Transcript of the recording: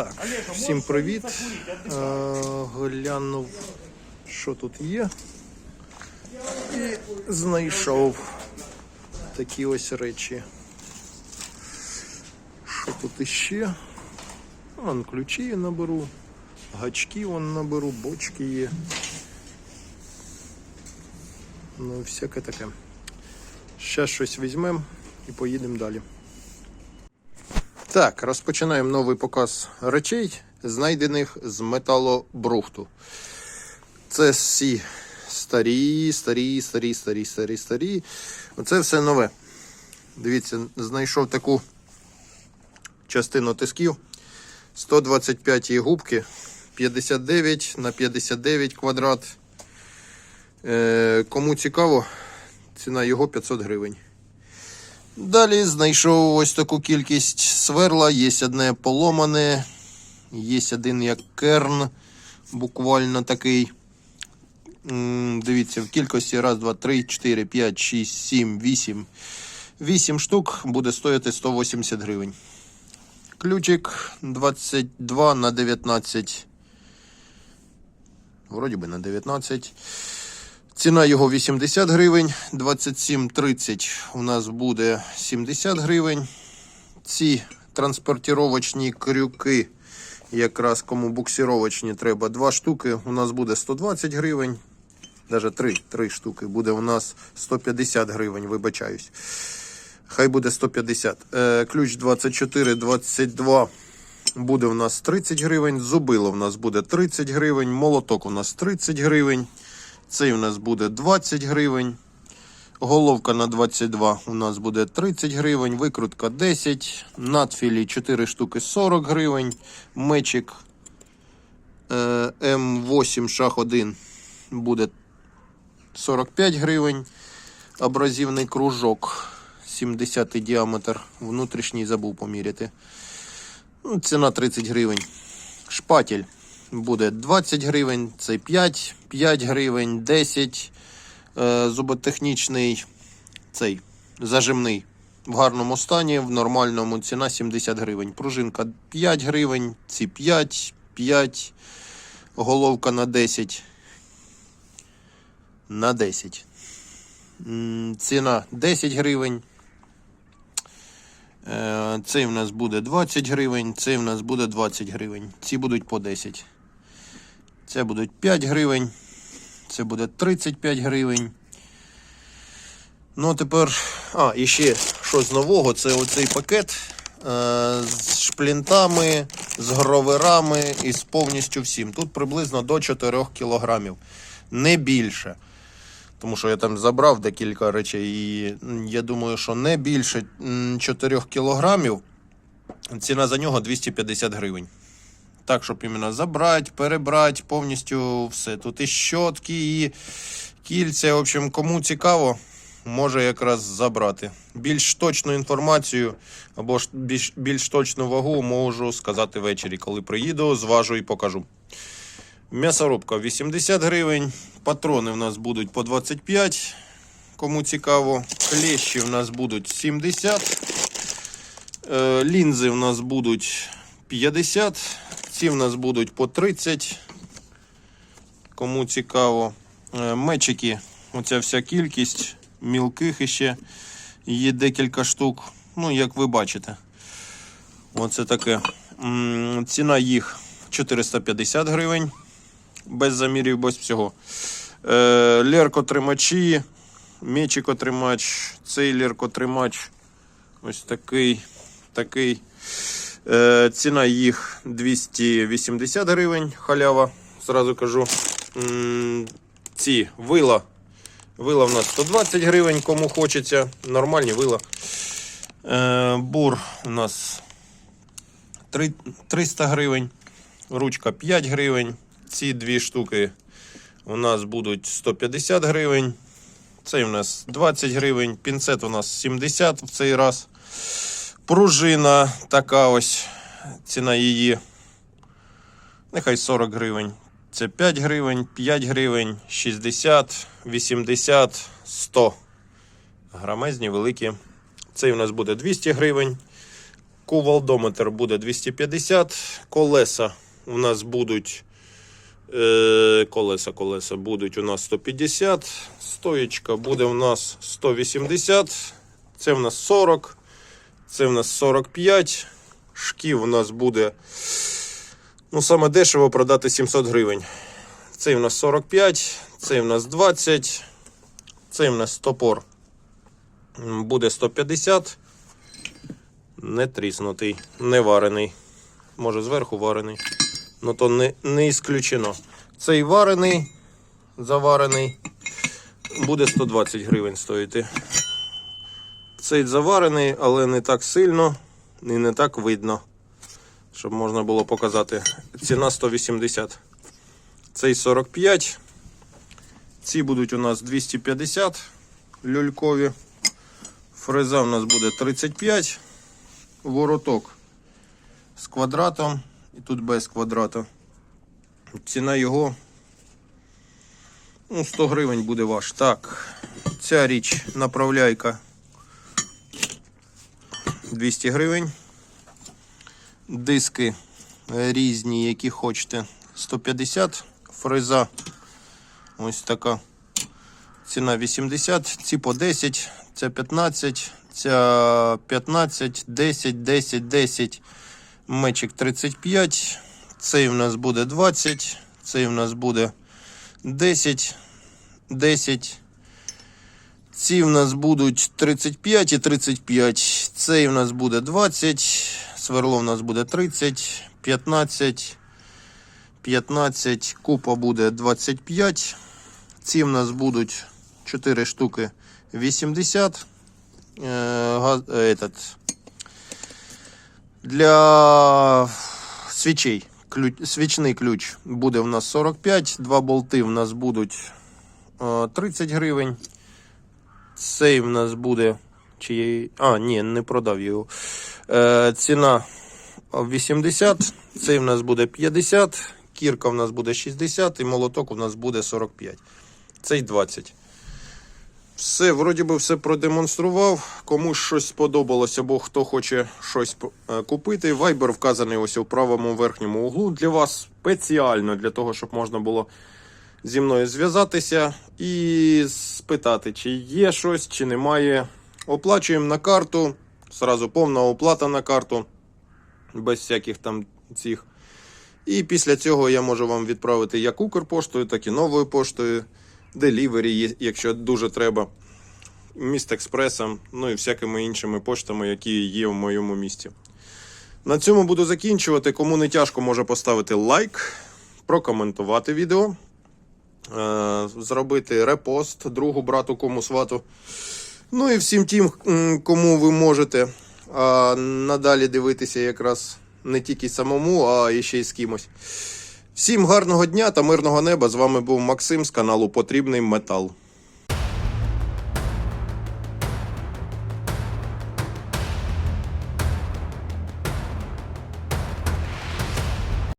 Так, всім привіт. Е, Глянув, що тут є. І знайшов такі ось речі. Що тут іще? Вон ключі я наберу, гачки вон наберу, бочки є. Ну, всяке таке. Зараз щось візьмемо і поїдемо далі. Так, розпочинаємо новий показ речей, знайдених з металобрухту. Це всі старі, старі, старі, старі, старі, старі. Оце все нове. Дивіться, знайшов таку частину тисків. 125 губки, 59 на 59 квадрат. Е, кому цікаво, ціна його 500 гривень. Далі знайшов ось таку кількість сверла. Є одне поломане, є один як керн, буквально такий. Дивіться, в кількості 1, 2, 3, 4, 5, 6, 7, 8. 8 штук буде стоїти 180 гривень. Ключик 22 на 19. Вроді би на 19. Ціна його 80 гривень, 27,30 у нас буде 70 гривень. Ці транспортировочні крюки, якраз кому буксировочні треба, два штуки, у нас буде 120 гривень. Навіть 3, 3 штуки буде у нас 150 гривень, вибачаюсь. Хай буде 150. Е, ключ 24, 22 буде у нас 30 гривень. Зубило у нас буде 30 гривень. Молоток у нас 30 гривень. Цей у нас буде 20 гривень. Головка на 22 у нас буде 30 гривень, викрутка 10, надфілі 4 штуки 40 гривень, мечик е, М8 шах 1 буде 45 гривень, абразивний кружок 70 діаметр, внутрішній забув поміряти. Ну, ціна 30 гривень. Шпатель буде 20 гривень, це 5, 5 гривень, 10. Е, зуботехнічний цей зажимний в гарному стані, в нормальному ціна 70 гривень. Пружинка 5 гривень, ці 5, 5, головка на 10. На 10. Ціна 10 гривень. Е, Цей в нас буде 20 гривень, цей в нас буде 20 гривень. Ці будуть по 10. Це будуть 5 гривень. Це буде 35 гривень. Ну, тепер. А, і ще що з нового, це оцей пакет е, з шплінтами, з гроверами і з повністю всім. Тут приблизно до 4 кілограмів. Не більше. Тому що я там забрав декілька речей, і я думаю, що не більше 4 кілограмів. Ціна за нього 250 гривень. Так, щоб іменно забрати, перебрати, повністю все. Тут і щотки, і кільця. В общем, кому цікаво, може якраз забрати. Більш точну інформацію або ж більш, більш точну вагу можу сказати ввечері, коли приїду, зважу і покажу. М'ясорубка 80 гривень. Патрони в нас будуть по 25. Кому цікаво. Клещі в нас будуть 70. Е, Лінзи в нас будуть 50. Ці в нас будуть по 30. Кому цікаво. Е, Мечики, оця вся кількість мілких іще є декілька штук. Ну, як ви бачите. Оце таке. Ціна їх 450 гривень. Без замірів, без всього. Е, Леркотримачі, мечикотримач, цей леркотримач. Ось такий. такий. Е, ціна їх 280 гривень, халява, зразу кажу. Ці вила. Вила в нас 120 гривень, кому хочеться. Нормальні вила. Е, Бур у нас 300 гривень. Ручка 5 гривень. Ці дві штуки у нас будуть 150 гривень. Цей у нас 20 гривень. Пінцет у нас 70 в цей раз. Пружина така ось. Ціна її. Нехай 40 гривень. Це 5 гривень, 5 гривень, 60, 80, 100. Грамезні великі. Цей у нас буде 200 гривень. Кувалдометр буде 250. Колеса у нас будуть. Е, колеса, колеса будуть у нас 150. Стоєчка буде у нас 180. Це в нас 40. Це в нас 45. Шків у нас буде. Ну, саме дешево продати 700 гривень. Цей в нас 45, цей в нас 20, цей в нас топор буде 150. Не тріснутий, не варений. Може зверху варений. Ну то не, не ісключено. Цей варений, заварений, буде 120 гривень стоїти. Цей заварений, але не так сильно і не так видно. Щоб можна було показати. Ціна 180. Цей 45. Ці будуть у нас 250 люлькові. Фреза у нас буде 35. Вороток з квадратом. І тут без квадрата. Ціна його ну, 100 гривень буде ваш. Так, ця річ направляйка 200 гривень. Диски різні, які хочете. 150. Фреза ось така. Ціна 80, ці по 10, це 15, ця 15, 10, 10, 10. Мечик 35. Цей в нас буде 20, цей в нас буде 10, 10. Ці в нас будуть 35 і 35. Цей в нас буде 20. Сверло в нас буде 30, 15, 15. Купа буде 25. Ці в нас будуть 4 штуки 80. Е, газ, е, этот, для свічей. Ключ, свічний ключ буде в нас 45. Два болти в нас будуть е, 30 гривень. Цей в нас буде. Чи є... А, ні, не продав його. Е, ціна 80. Цей в нас буде 50. Кірка в нас буде 60 і молоток у нас буде 45. Цей 20. Все, вроді би, все продемонстрував. Комусь щось сподобалось, або хто хоче щось е, купити. Вайбер вказаний ось у правому верхньому углу для вас спеціально для того, щоб можна було зі мною зв'язатися і спитати, чи є щось, чи немає. Оплачуємо на карту. Зразу повна оплата на карту, без всяких там цих. І після цього я можу вам відправити як Укрпоштою, так і новою поштою. Делівері, якщо дуже треба. Містекспресом, ну і всякими іншими поштами, які є в моєму місті. На цьому буду закінчувати. Кому не тяжко, може поставити лайк, прокоментувати відео, е, зробити репост другу брату, кому свату. Ну і всім тим, кому ви можете а, надалі дивитися якраз не тільки самому, а і ще й з кимось. Всім гарного дня та мирного неба. З вами був Максим з каналу Потрібний Метал.